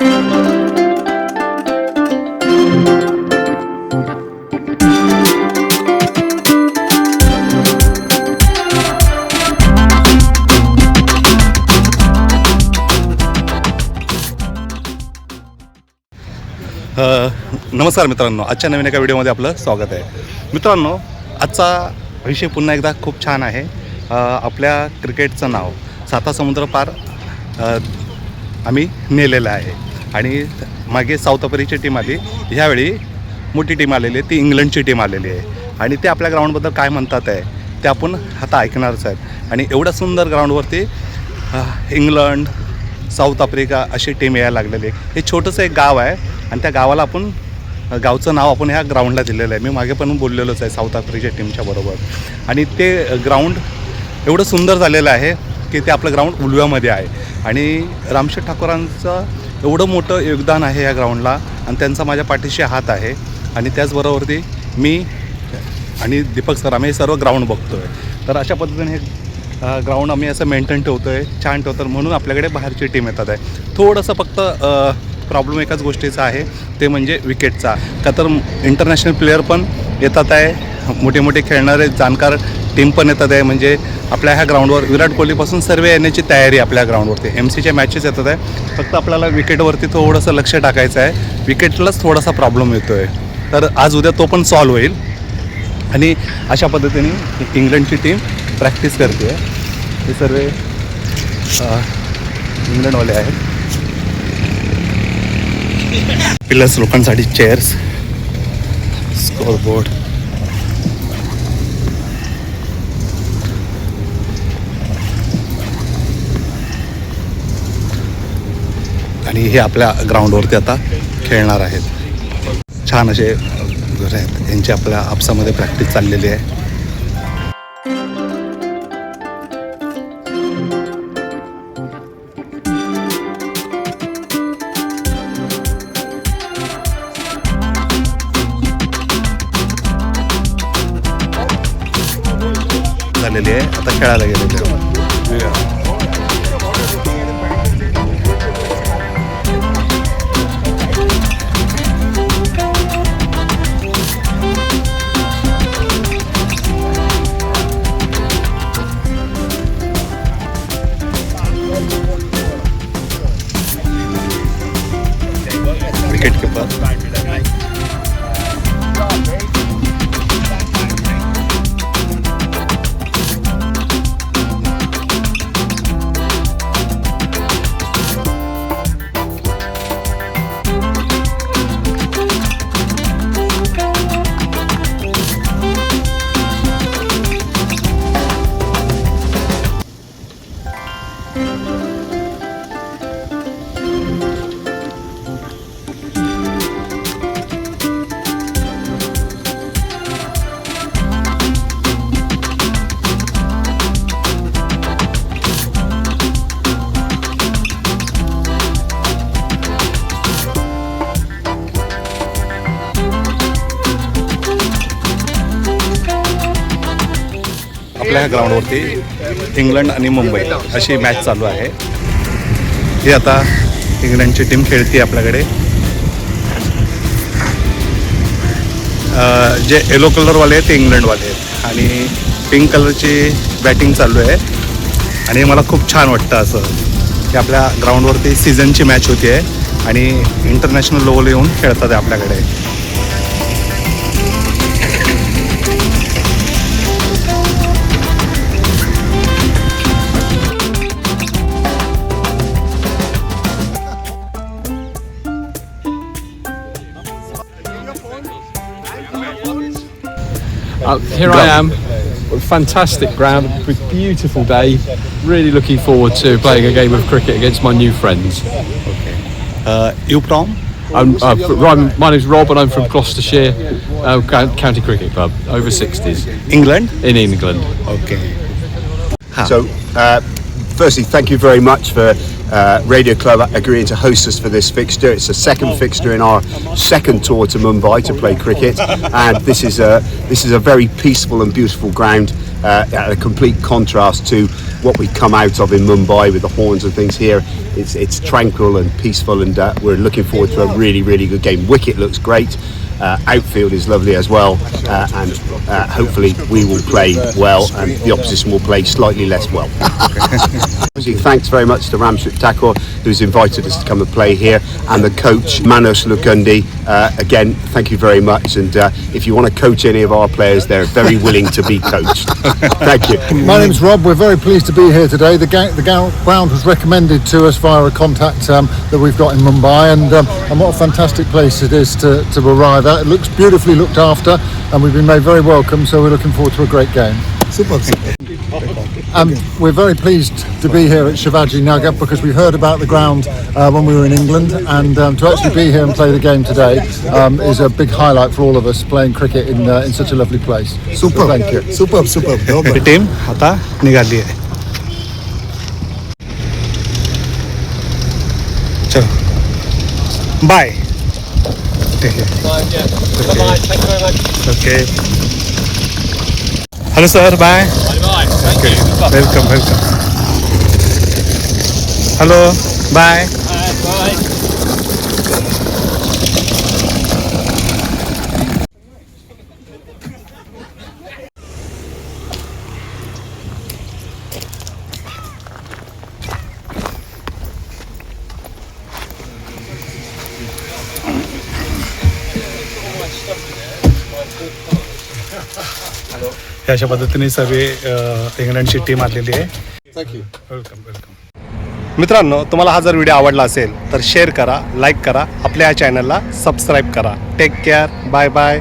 नमस्कार मित्रांनो. आजच्या नवीन एका व्हिडिओमध्ये आपलं स्वागत आहे. मित्रांनो आजचा विषय पुन्हा एकदा खूप छान आहे. आपल्या क्रिकेटचं नाव साता समुद्र पार आम्ही नेलेलं आहे. आणि मागे साऊथ आफ्रिकेची टीम आली. ह्यावेळी मोठी टीम आलेली आहे. ती इंग्लंडची टीम आलेली आहे. आणि ते आपल्या ग्राउंडबद्दल काय म्हणतात आहे ते आपण आता ऐकणारच आहेत. आणि एवढ्या सुंदर ग्राउंडवरती इंग्लंड साऊथ आफ्रिका अशी टीम यायला लागलेली आहे. हे छोटंसं एक गाव आहे आणि त्या गावाला आपण गावचं नाव आपण ह्या ग्राउंडला दिलेलं आहे. मी मागे पण बोललेलोच आहे साऊथ आफ्रिकेच्या टीमच्या बरोबर. आणि ते ग्राउंड एवढं सुंदर झालेलं आहे की ते आपलं ग्राउंड उलव्यामध्ये आहे. आणि रामशेठ ठाकूरांचं एवढं मोठं योगदान आहे या ग्राउंडला आणि त्यांचा माझ्या पाठीशी हात आहे. आणि त्याचबरोबरती मी आणि दीपक सर आम्ही हे सर्व ग्राउंड बघतो आहे तर अशा पद्धतीने हे ग्राउंड आम्ही असं मेंटेन ठेवतो आहे छान ठेवतो म्हणून आपल्याकडे बाहेरची टीम येतात आहे. थोडंसं फक्त प्रॉब्लेम एकाच गोष्टीचा आहे. ते म्हणजे विकेटचा का तर इंटरनॅशनल प्लेअर पण येतात आहे. मोठे मोठे खेळणारे जाणकार टीम पण येतात आहे. म्हणजे आपल्या ह्या ग्राउंडवर विराट कोहलीपासून सर्व येण्याची तयारी आपल्या ग्राउंडवरती एम सीच्या मॅचेस येतात आहे. फक्त आपल्याला विकेटवरती थोडंसं लक्ष टाकायचं आहे. विकेटलाच थोडासा प्रॉब्लेम येतो आहे तर आज उद्या तो पण सॉल्व होईल. आणि अशा पद्धतीने इंग्लंडची टीम प्रॅक्टिस करते. आहे हे सर्व इंग्लंडवाले आहेत. पिलर्स लोकांसाठी चेअर्स स्कोअरबोर्ड आणि हे आपल्या ग्राउंडवरती आता खेळणार आहेत. छान असे घर आहेत. यांची आपल्या आपसामध्ये प्रॅक्टिस चाललेली आहे. झालेली आहे. आता खेळायला गेलेली आहे. आपल्या ह्या ग्राउंडवरती इंग्लंड आणि मुंबई अशी मॅच चालू आहे. ही आता इंग्लंडची टीम खेळते आपल्याकडे. जे येलो कलरवाले आहेत ते इंग्लंडवाले आहेत. आणि पिंक कलरची बॅटिंग चालू आहे. आणि मला खूप छान वाटतं असं की आपल्या ग्राउंडवरती सीझनची मॅच होती आहे आणि इंटरनॅशनल लेवल येऊन खेळतात आपल्याकडे. Uh, here I am. Fantastic ground, beautiful day. Really looking forward to playing a game of cricket against my new friends. Okay. Uh, you from? I'm, uh, my name's Rob and I'm from Gloucestershire uh, County Cricket Club, over 60s. England? In England. Okay. Huh. So, uh, firstly, thank you very much for uh, Radio Club agreeing to host us for this fixture. It's the second fixture in our second tour to Mumbai to play cricket, and this is a this is a very peaceful and beautiful ground. Uh, at a complete contrast to what we come out of in Mumbai with the horns and things here. It's it's tranquil and peaceful, and uh, we're looking forward to a really really good game. Wicket looks great. Uh, outfield is lovely as well, uh, and uh, hopefully we will play well, and the opposition will play slightly less well. Thanks very much to Ramship Thakur, who's invited us to come and play here, and the coach Manos Lukundi. Uh, again, thank you very much. And uh, if you want to coach any of our players, they're very willing to be coached. thank you. My name's Rob. We're very pleased to be here today. The, ga- the ga- ground was recommended to us via a contact um, that we've got in Mumbai, and, um, and what a fantastic place it is to, to arrive that. It looks beautifully looked after and we've been made very welcome, so we're looking forward to a great game. Um, we're very pleased to be here at Shivaji Nagar because we heard about the ground uh, when we were in England, and um, to actually be here and play the game today um, is a big highlight for all of us playing cricket in uh, in such a lovely place. Super, so thank you. Superb, superb. The team hata nigali hai. Bye. Bye ठीक आहे okay hello sir bye okay welcome welcome hello bye हे अशा पद्धतीने सर्व इंग्लंडची team आलेली आहे. Welcome welcome मित्रांनो तुम्हाला हा जर व्हिडिओ आवडला असेल तर शेअर करा लाईक करा आपल्या या चॅनलला सबस्क्राईब करा. Take care bye bye